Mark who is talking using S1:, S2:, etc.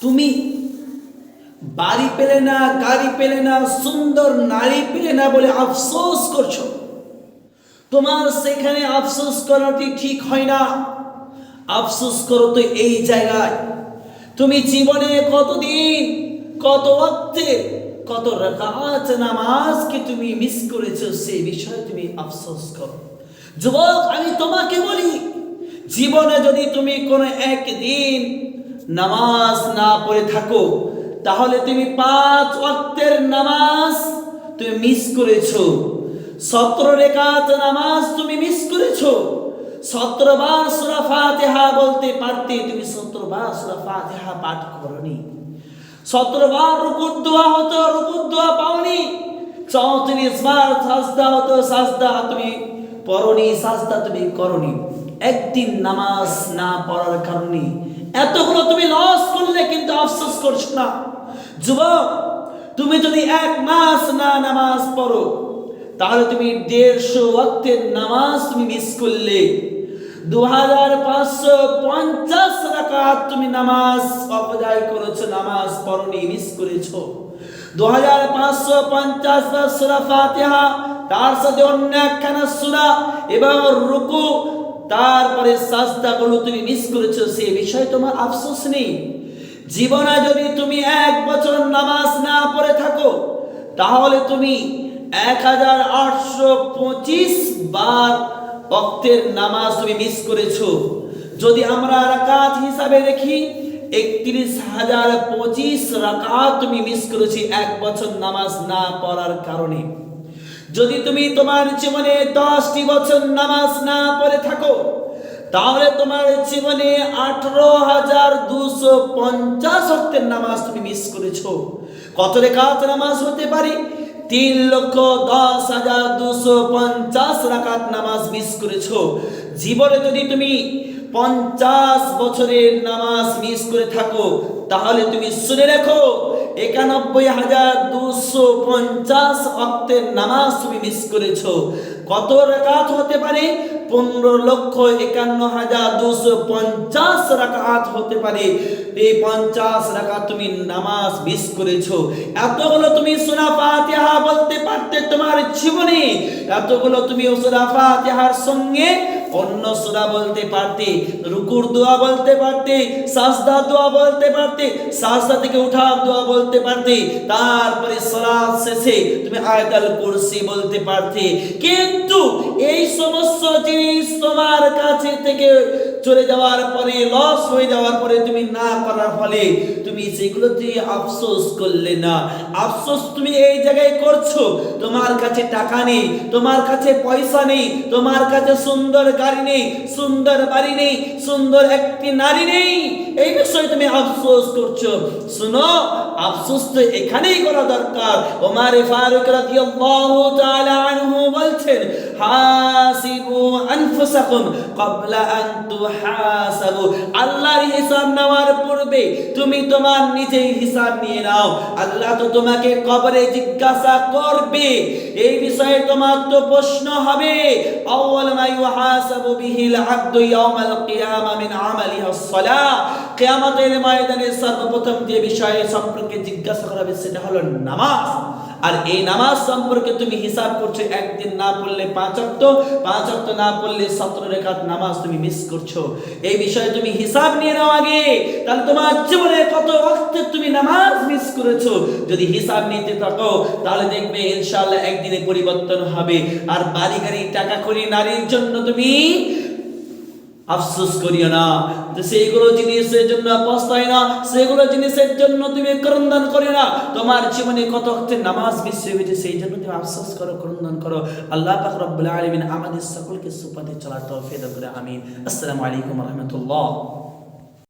S1: তুমি বাড়ি পেলে না, গাড়ি পেলে না, সুন্দর নারী পেলে না বলে আফসোস করছ? তোমার সেখানে আফসোস করাটি ঠিক হয় না। আফসোস করো তো এই জায়গায়। তুমি জীবনে কতদিন, কত অর্থে কত রাকাত নামাজকে তুমি মিস করেছ সেই বিষয়ে তুমি আফসোস করো। যুবক, আমি তোমাকে বলি, জীবনে যদি তুমি কোনো একদিন নামাজ না পড়ে থাকো, তাহলে তুমি পাঁচ ওয়াক্তের নামাজ তুমি মিস করেছ। সতেরো রেখাত নামাজ তুমি মিস করেছ। সতেরো বার সুরা ফাতিহা বলতে পারতে তুমি সতেরো বার সুরা ফাতিহা পাঠ করনি। সতেরো বার রুকুর দোয়া হতো, রুকুর দোয়া পাওনি। চৌত্রিশ বার সাজদা হতো, সাজদা তুমি পড়নি, সাজদা তুমি করনি। একদিন নামাজ না পড়ার কারণে এতগুলো তুমি লস করলে কিন্তু আফসোস করছ না। যুবক, তুমি যদি এক মাস না নামাজ পড়ো, তাহলে তুমি দেড়শো ওয়াক্তের নামাজ তুমি মিস করলে। দু হাজার পাঁচশো পঞ্চাশ তুমি নামাজ অপদায় করেছ, নামাজ পড়নি মিস করেছ। দু হাজার পাঁচশো পঞ্চাশ সুরা ফাতিহা, তার সাথে অন্য একখানা সুরা এবং রুকু, তারপরে সাজদাগুলো তুমি মিস করেছ, সে বিষয়ে তোমার আফসোস নেই। জীবনে যদি তুমি এক বছর নামাজ না পড়ে থাকো, তাহলে তুমি এক হাজার আটশো পঁচিশ বার অক্তের নামাজ তুমি মিস করেছ। যদি আমরা রাকাত হিসাবে দেখি, একত্রিশ হাজার পঁচিশ রাকাত তুমি মিস করেছি এক বছর নামাজ না পড়ার কারণে। যদি তুমি তোমার জীবনে দশটি বছর নামাজ না পড়ে থাকো তাহলে তোমার জীবনে আঠারো হাজার দুশো পঞ্চাশ অক্টের নামাজ তুমি মিস করেছ। কত রেখাত নামাজ হতে পারে? তিন লক্ষ দশ হাজার দুশো পঞ্চাশ রাকাত নামাজ মিস করেছ। জীবনে যদি তুমি পঞ্চাশ বছরের নামাজ মিস করে থাকো, তাহলে তুমি শুনে রেখো, একানব্বই হাজার দুশো পঞ্চাশ অক্টের নামাজ তুমি মিস করেছ। কত রাকাত হতে পারে? পনেরো লক্ষ একান্ন হাজার দুশো পঞ্চাশ রাকাত হতে পারে। এই পঞ্চাশ রাকাত তুমি নামাজ মিস করেছ। এতগুলো তুমি সুরা ফাতিহা বলতে পারতে তোমার জীবনে। এতগুলো তুমি সুরা ফাতিহার সঙ্গে অন্য সুরা বলতে পারতে, রুকুর দোয়া বলতে পারতে, সাজদা দোয়া বলতে পারতে, সাজদা থেকে উঠা দোয়া বলতে পারতে, তারপরে সালাত শেষে তুমি আয়াতুল কুরসি বলতে পারতে। কিন্তু এই সমস্ত জিনিস তোমার কাছে থেকে চলে যাওয়ার পরে লস হয়ে যাওয়ার পরে তুমি না করার ফলে তুমি সেগুলোতে আফসোস করলে না। আফসোস তুমি এই জায়গায় করছ, তোমার কাছে টাকা নেই, তোমার কাছে পয়সা নেই, তোমার কাছে সুন্দর গাড়ি নেই, সুন্দর বাড়ি নেই, সুন্দর একটি নারী নেই। এই বিষয়ে তুমি আফসোস করছ। শুনো, আফসোস তো এখানেই করা দরকার। ওমার ফারুক রাদিয়াল্লাহু তাআলা আনহু বলছেন হাসিবু আনফুসাকুম ক্বাবলা আন তুহাসাবু। আল্লাহর হিসাব নেওয়ার পূর্বে তুমি তোমার নিজেই হিসাব নিয়ে নাও। আল্লাহ তো তোমাকে কবরে জিজ্ঞাসা করবে। এই বিষয়ে তোমার তো প্রশ্ন হবে। আউয়াল মা ইউহাসাবু বিহিল আবদু ইয়াউমাল কিয়ামা মিন আমালিহি আস-সালাহ কিয়ামতের ময়দানে সর্বপ্রথম যে বিষয়ে সম্পর্কে জিজ্ঞাসা করা হবে সেটা হলো নামাজ। আর এই নামাজ সম্পর্কে তুমি হিসাব করছ, একদিন না পড়লে পাঁচ অক্ত পাঁচ অক্ত না পড়লে সতেরো রেখাত নামাজ তুমি মিস করছ। এই বিষয়ে তুমি হিসাব নিয়ে নাও আগে, তাহলে তোমার জীবনে কত অক্তে তুমি নামাজ মিস করেছ। যদি হিসাব নিতে থাকো, তাহলে দেখবে ইনশাআল্লাহ একদিনে পরিবর্তন হবে। আর বাড়ি গাড়ি টাকা করি নারীর জন্য তুমি আফসোস করিও না যে সেইগুলো জিনিসের জন্য পস্তায় না সেগুলো জিনিসের জন্য তুমি ক্রন্দন করিও না। তোমার জীবনে কত অর্থে নামাজ বিশ্ব হয়েছে, সেই জন্য তুমি আফসোস করো ক্রন্দন করো। আল্লাহ পাক রব্বুল আলামিন আমাদের সকলকে সুপথে চলার তৌফিক করে, আমিন। আসসালামু আলাইকুম রাহমাতুল্লাহ।